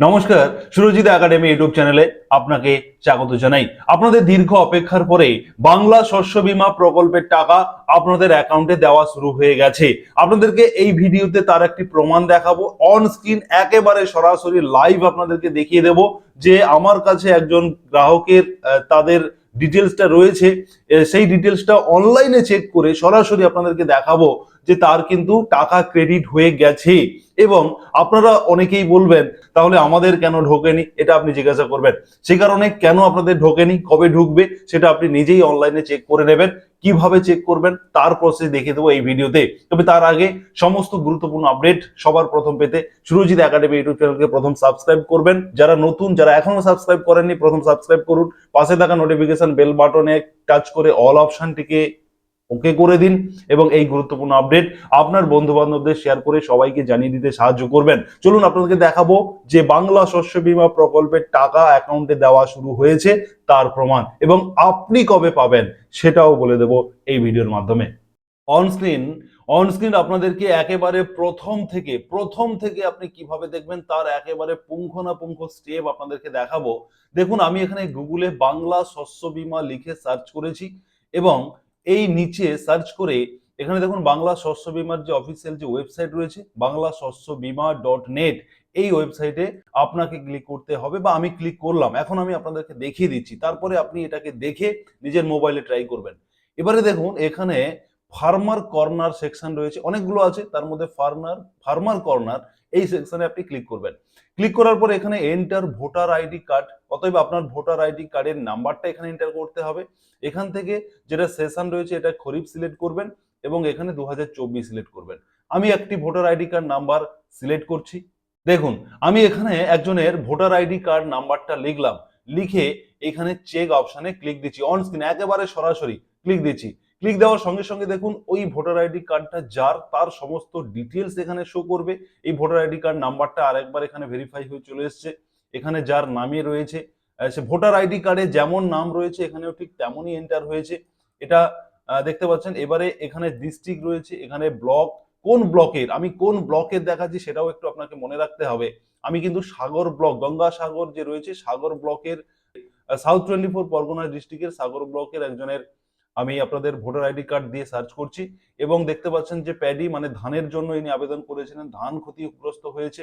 নমস্কার, Surajit academy YouTube চ্যানেলে আপনাকে স্বাগত জানাই। আপনাদের দীর্ঘ অপেক্ষার পরে বাংলা শস্য বীমা প্রকল্পের টাকা আপনাদের অ্যাকাউন্টে দেওয়া শুরু হয়ে গেছে। আপনাদেরকে এই ভিডিওতে তার একটি প্রমাণ দেখাবো। অন স্ক্রিন একেবারে সরাসরি লাইভ আপনাদেরকে দেখিয়ে দেব যে আমার কাছে একজন গ্রাহকের তাদের ডিটেলসটা রয়েছে। সেই ডিটেলসটা অনলাইনে চেক করে সরাসরি আপনাদেরকে দেখাবো। যে তার কিন্তু টাকা ক্রেডিট হয়ে গেছে। এবং আপনারা অনেকেই বলবেন, তাহলে আমাদের কেন ঢোকেনি? এটা আপনি জিজ্ঞাসা করবেন। সে কারণে কেন আপনাদের ঢোকেনি, কবে ঢুকবে, সেটা আপনি নিজেই অনলাইনে চেক করে নেবেন। কীভাবে চেক করবেন, তার প্রসেস দেখিয়ে দেবো এই ভিডিওতে। তবে তার আগে সমস্ত গুরুত্বপূর্ণ আপডেট সবার প্রথম পেতে সুরজিৎ একাডেমি ইউটিউব চ্যানেলকে প্রথম সাবস্ক্রাইব করবেন। যারা নতুন, যারা এখনও সাবস্ক্রাইব করেননি, প্রথম সাবস্ক্রাইব করুন। পাশে থাকা নোটিফিকেশন বেল বাটনে টাচ করে অল অপশনটিকে ওকে করে দিন এবং এই গুরুত্বপূর্ণ আপডেট আপনার বন্ধু বান্ধবদের শেয়ার করে সবাইকে জানিয়ে দিতে সাহায্য করবেন। চলুন আপনাদেরকে দেখাবো যে বাংলা শস্য বীমা প্রকল্পের টাকা অ্যাকাউন্টে দেওয়া শুরু হয়েছে, তার প্রমাণ এবং আপনি কবে পাবেন সেটাও বলে দেব এই ভিডিওর মাধ্যমে। অনস্ক্রিন অনস্ক্রিন আপনাদেরকে একেবারে প্রথম থেকে প্রথম থেকে আপনি কীভাবে দেখবেন তার একেবারে পুঙ্খানুপুঙ্খ স্টেপ আপনাদেরকে দেখাবো। দেখুন, আমি এখানে গুগলে বাংলা শস্য বীমা লিখে সার্চ করেছি এবং এই নিচে সার্চ করে এখানে দেখুন বাংলা শস্য বীমার যে অফিসিয়াল যে ওয়েবসাইট রয়েছে, বাংলা শস্য বীমা ডট নেট এই ওয়েবসাইটে আপনাকে ক্লিক করতে হবে বা আমি ক্লিক করলাম। এখন আমি আপনাদেরকে দেখিয়ে দিচ্ছি। তারপরে আপনি এটাকে দেখে নিজের মোবাইলে ট্রাই করবেন। এবারে দেখুন, এখানে ফার্মার কর্নার সেকশন রয়েছে। অনেকগুলো আছে। তার মধ্যে ফার্মার ফার্মার কর্নার এই সেকশনে আপনি ক্লিক করবেন। ক্লিক করার পর এখানে এন্টার ভোটার আইডি কার্ড অতএব আপনার ভোটার আইডি কার্ডের নাম্বারটা এখানে এন্টার করতে হবে। এখান থেকে যেটা সেশন রয়েছে এটা খরিফ সিলেক্ট করবেন এবং এখানে দুহাজার চব্বিশ সিলেক্ট করবেন। আমি একটি voter ID card number select করছি। দেখুন, আমি এখানে একজনের ভোটার আইডি কার্ড নাম্বারটা লিখলাম। লিখে এখানে চেক অপশানে ক্লিক দিচ্ছি। অন স্ক্রিন একেবারে সরাসরি ক্লিক দিচ্ছি। ক্লিক দেওয়ার সঙ্গে সঙ্গে দেখুন, ওই ভোটার আইডি কার্ডটা যার, তার সমস্ত ডিটেলস এখানে শো করবে। এই ভোটার আইডি কার্ড নাম্বারটা আরেকবার এখানে ভেরিফাই হয়ে চলে এসছে। এখানে যার নামে রয়েছে সে ভোটার আইডি কার্ডে যেমন নাম রয়েছে, এখানেও ঠিক তেমনই এন্টার হয়েছে। এটা দেখতে পাচ্ছেন, এবারে এখানে ডিস্ট্রিক্ট রয়েছে, এখানে ব্লক কোন ব্লকের আমি কোন ব্লকের দেখাচ্ছি সেটাও একটু আপনাকে মনে রাখতে হবে। আমি কিন্তু সাগর ব্লক গঙ্গাসাগর যে রয়েছে, সাগর ব্লকের সাউথ টোয়েন্টি ফোর পরগনা ডিস্ট্রিক্টের সাগর ব্লকের একজনের আমি আপনাদের ভোটার আইডি কার্ড দিয়ে সার্চ করছি। এবং দেখতে পাচ্ছেন যে প্যাডি মানে ধানের জন্য ইনি আবেদন করেছিলেন, ধান ক্ষতিগ্রস্ত হয়েছে।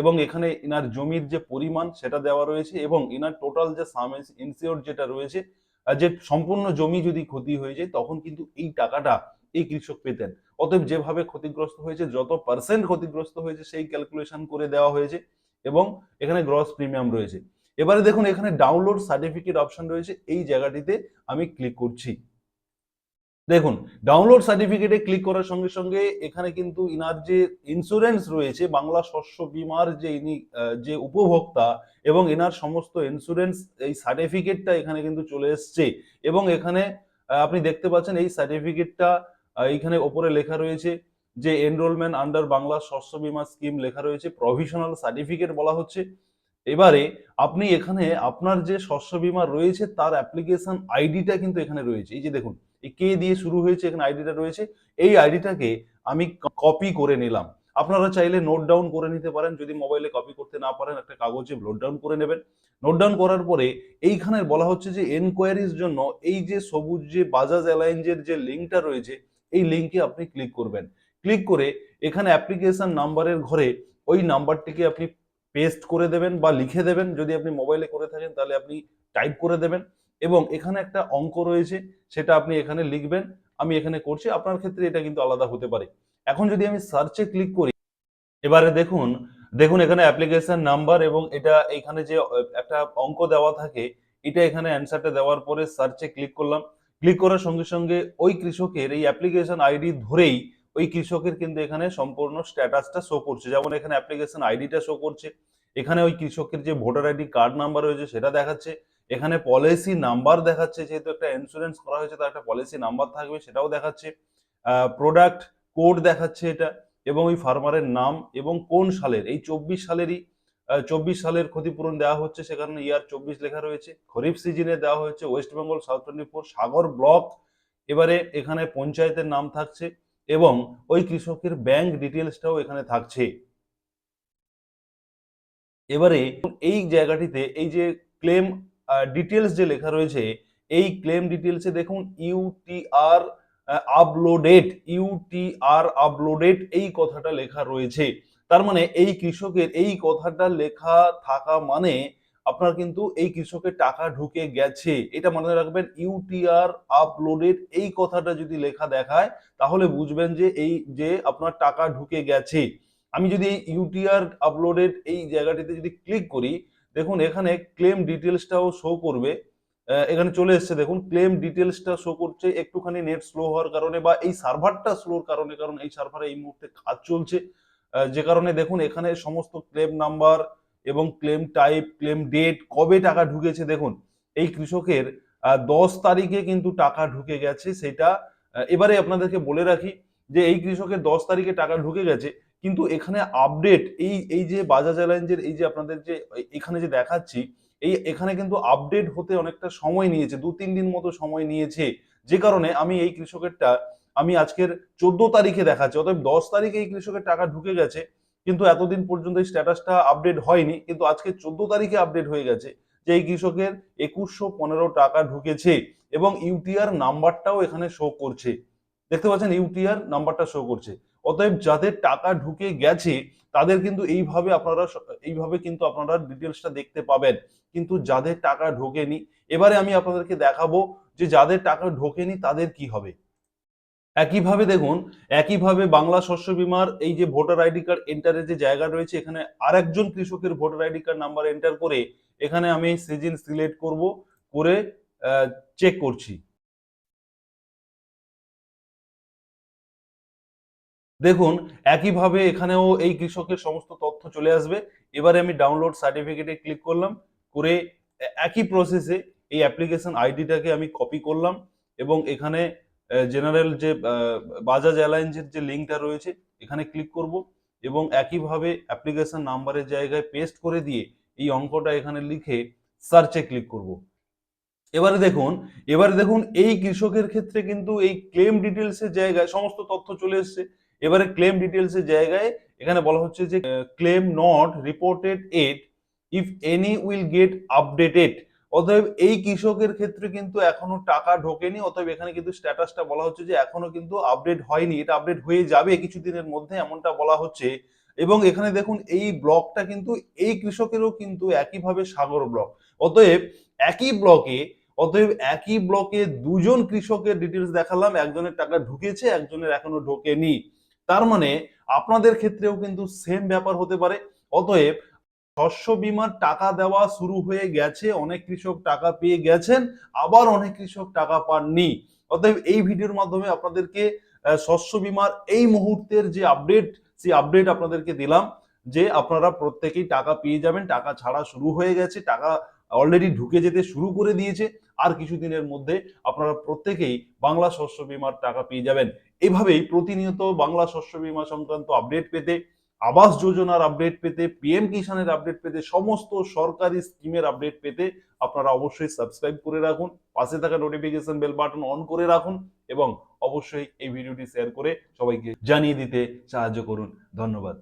এবং এখানে ইনার জমির যে পরিমাণ সেটা দেওয়া রয়েছে এবং ইনার টোটাল যে সাম ইনসিওর যেটা রয়েছে যে সম্পূর্ণ জমি যদি ক্ষতি হয়ে যায়, তখন কিন্তু এই টাকাটা এই কৃষক পেতেন। অতএব যেভাবে ক্ষতিগ্রস্ত হয়েছে, যত পার্সেন্ট ক্ষতিগ্রস্ত হয়েছে, সেই ক্যালকুলেশন করে দেওয়া হয়েছে এবং এখানে গ্রস প্রিমিয়াম রয়েছে। এবারে দেখুন, এখানে ডাউনলোড সার্টিফিকেট অপশন রয়েছে, এই জায়গাটিতে আমি ক্লিক করছি। দেখুন ডাউনলোড সার্টিফিকেটে ক্লিক করার সঙ্গে সঙ্গে এখানে কিন্তু ইনার যে ইন্স্যুরেন্স রয়েছে, বাংলা শস্য বীমার যে ইনি যে উপভোক্তা এবং এনার সমস্ত ইন্স্যুরেন্স এই সার্টিফিকেটটা এখানে কিন্তু চলে এসছে এবং এখানে আপনি দেখতে পাচ্ছেন এই সার্টিফিকেটটা এইখানে ওপরে লেখা রয়েছে যে এনরোলমেন্ট আন্ডার বাংলা শস্য বিমা স্কিম লেখা রয়েছে প্রভিশনাল সার্টিফিকেট বলা হচ্ছে। এবারে আপনি এখানে আপনার যে শস্য বীমা রয়েছে, তার অ্যাপ্লিকেশন আইডিটা কিন্তু এখানে রয়েছে। এই যে দেখুন, এই কে দিয়ে শুরু হয়েছে, এখানে আইডিটা রয়েছে। এই আইডিটাকে আমি কপি করে নিলাম। আপনারা চাইলে নোট ডাউন করে নিতে পারেন। যদি মোবাইলে কপি করতে না পারেন, একটা কাগজে নোট ডাউন করে নেবেন। নোট ডাউন করার পরে এইখানে বলা হচ্ছে যে এনকোয়ারির জন্য এই যে সবুজ যে বাজাজ অ্যালায়েন্সের যে লিঙ্কটা রয়েছে, এই লিঙ্কে আপনি ক্লিক করবেন। ক্লিক করে এখানে অ্যাপ্লিকেশন নাম্বারের ঘরে ওই নাম্বারটিকে আপনি পেস্ট করে দেবেন বা লিখে দেবেন। যদি আপনি মোবাইলে করে থাকেন, তাহলে আপনি টাইপ করে দেবেন। এবং এখানে একটা অঙ্ক রয়েছে, সেটা আপনি এখানে লিখবেন। আমি এখানে করছি, আপনার ক্ষেত্রে এটা কিন্তু আলাদা হতে পারে। এখন যদি আমি সার্চে ক্লিক করি, এবারে দেখুন দেখুন এখানে অ্যাপ্লিকেশন নাম্বার এবং এটা এখানে যে একটা অঙ্ক দেওয়া থাকে, এটা এখানে অ্যান্সারটা দেওয়ার পরে সার্চে ক্লিক করলাম। ক্লিক করার সঙ্গে সঙ্গে ওই কৃষকের এই অ্যাপ্লিকেশন আইডি ধরেই ওই কৃষকের কিন্তু এখানে সম্পূর্ণ স্ট্যাটাসটা শো করছে। যেমন এখানে অ্যাপ্লিকেশন আইডিটা শো করছে। এখানে ওই কৃষকের যে ভোটার আইডি কার্ড নাম্বার রয়েছে সেটা দেখাচ্ছে। এখানে পলিসি নাম্বার দেখাচ্ছে, যেহেতু একটা ইন্স্যুরেন্স করা হয়েছে, তার একটা পলিসি নাম্বার থাকবে, সেটাও দেখাচ্ছে। প্রোডাক্ট কোড দেখাচ্ছে এটা এবং ওই ফার্মারের নাম এবং কোন সালের, এই চব্বিশ সালেরই চব্বিশ সালের ক্ষতিপূরণ দেওয়া হচ্ছে, সেখানে ইয়ার চব্বিশ লেখা রয়েছে। খরিফ সিজনে দেওয়া হয়েছে West Bengal South Twenty Sagar block এবারে এখানে পঞ্চায়েতের নাম থাকছে। এবং ওই কৃষকের ব্যাংক ডিটেলসটাও এখানে থাকছে। এবারে এই জায়গাটিতে এই যে ক্লেম ডিটেলস যে লেখা রয়েছে, এই ক্লেম ডিটেলসে দেখুন ইউটিআর আপলোডেড ইউটিআর আপলোডেড এই কথাটা লেখা রয়েছে। তার মানে এই কৃষকের এই কথাটা লেখা থাকা মানে আপনার কিন্তু এই কৃষকের টাকা ঢুকে গেছে। এটা মনে রাখবেন ইউটিআর আপলোডেড এই কথাটা যদি লেখা দেখায়, তাহলে বুঝবেন যে এই যে আপনার টাকা ঢুকে গেছে। আমি যদি এই ইউটিআর আপলোডেড এই জায়গাটিতে যদি ক্লিক করি, দেখুন এখানে ক্লেম ডিটেলসটাও শো করবে। এখানে চলে এসেছে, দেখুন ক্লেম ডিটেলসটা শো করছে, একটুখানি নেট স্লো হওয়ার কারণে বা এই সার্ভারটা স্লোর কারণে, কারণ এই সার্ভারে এই মুহূর্তে কাজ চলছে। যে কারণে দেখুন এখানে সমস্ত ক্লেম নাম্বার এবং ক্লেম টাইপ ক্লেম ডেট কবে টাকা ঢুকেছে দেখুন, এই কৃষকের দশ তারিখে কিন্তু টাকা ঢুকে গেছে সেটা এবারে আপনাদেরকে বলে রাখি যে এই কৃষকের দশ তারিখে টাকা ঢুকে গেছে, কিন্তু এখানে আপডেট এই এই যে বাজাজ এয়ারলাইন্সের এই যে আপনাদের যে, এখানে যে দেখাচ্ছি, এই, এখানে কিন্তু আপডেট হতে অনেকটা সময় নিয়েছে, দু, তিন দিন মতো সময় নিয়েছে, যে কারণে আমি এই কৃষকেরটা, আমি আজকের চোদ্দ তারিখে দেখাচ্ছি, অতএব দশ তারিখে এই কৃষকের টাকা ঢুকে গেছে কিন্তু এতদিন পর্যন্ত এই স্ট্যাটাসটা আপডেট হয়নি, কিন্তু আজকে চোদ্দ তারিখে আপডেট হয়ে গেছে, যে এই কৃষকের একুশশো পনেরো টাকা ঢুকেছে এবং ইউটিআর নাম্বারটাও এখানে শো করছে। দেখতে পাচ্ছেন ইউটিআর নাম্বারটা শো করছে। অতএব যাদের টাকা ঢুকে গেছে, তাদের কিন্তু এইভাবে আপনারা এইভাবে কিন্তু আপনারা ডিটেলসটা দেখতে পাবেন। কিন্তু যাদের টাকা ঢোকেনি, এবারে আমি আপনাদেরকে দেখাবো যে যাদের টাকা ঢোকেনি, তাদের কি হবে? একইভাবে দেখুন, একইভাবে বাংলা শস্য বিমার এই যে ভোটার আইডি কার্ড এন্টারের যে জায়গা রয়েছে, এখানে আরেকজন কৃষকের voter ID card number enter করে এখানে আমি সিজন সিলেক্ট করব, করে চেক করছি। দেখুন, একইভাবে এখানেও এই কৃষকের সমস্ত তথ্য চলে আসবে। এবারে আমি ডাউনলোড সার্টিফিকেটে ক্লিক করলাম, করে একই প্রসেসে এই অ্যাপ্লিকেশন আইডিটাকে আমি কপি করলাম এবং এখানে জেনারেল যে বাজাজ এয়ারলাইন্সের যে লিঙ্কটা রয়েছে, এখানে ক্লিক করব এবং একইভাবে অ্যাপ্লিকেশন নাম্বারের জায়গায় পেস্ট করে দিয়ে এই অঙ্কটা এখানে লিখে সার্চে ক্লিক করব। এবারে দেখুন এবারে দেখুন এই কৃষকের ক্ষেত্রে কিন্তু এই ক্লেম ডিটেলস এর জায়গায় সমস্ত তথ্য চলে এসেছে। এবারে ক্লেম ডিটেলস এর জায়গায় এখানে বলা হচ্ছে যে claim not reported at if any will get updated অতএব এই কৃষকের ক্ষেত্রে কিন্তু এখনও টাকা ঢোকেনি, অতএব এখানে কিন্তু স্ট্যাটাসটা বলা হচ্ছে যে এখনও কিন্তু আপডেট হয়নি, এটা আপডেট হয়ে যাবে কিছুদিনের মধ্যে এমনটা বলা হচ্ছে। এবং এখানে দেখুন, এই ব্লকটা কিন্তু, এই কৃষকেরও কিন্তু একইভাবে সাগর ব্লক। অতএব একই ব্লকে, অতএব একই ব্লকে দুজন কৃষকের ডিটেলস দেখালাম, একজনের টাকা ঢুকেছে, একজনের এখনও ঢোকেনি। তার মানে আপনাদের ক্ষেত্রেও কিন্তু সেম ব্যাপার হতে পারে। অতএব শস্য বীমার টাকা দেওয়া শুরু হয়ে গেছে। অনেক কৃষক টাকা পেয়ে গেছেন, আবার অনেক কৃষক টাকা পাননি। অতএব এই ভিডিওর মাধ্যমে আপনাদেরকে শস্য বীমার এই মুহূর্তের যে আপডেট সেই আপডেট আপনাদেরকে দিলাম যে আপনারা প্রত্যেকেই টাকা পেয়ে যাবেন। টাকা ছাড়া শুরু হয়ে গেছে, টাকা অলরেডি ঢুকে যেতে শুরু করে দিয়েছে। আর কিছুদিনের মধ্যে আপনারা প্রত্যেকেই বাংলা শস্য বীমার টাকা পেয়ে যাবেন। এভাবেই প্রতিনিয়ত বাংলা শস্য বীমা সংক্রান্ত আপডেট পেতে আবাস যোজনার আপডেট পেতে পিএম কিষানের আপডেট পেতে, সমস্ত সরকারি স্কিমের আপডেট পেতে আপনারা অবশ্যই সাবস্ক্রাইব করে রাখুন, পাশে থাকা নোটিফিকেশন বেল বাটন অন করে রাখুন এবং অবশ্যই এই ভিডিওটি শেয়ার করে সবাইকে জানিয়ে দিতে সাহায্য করুন। ধন্যবাদ।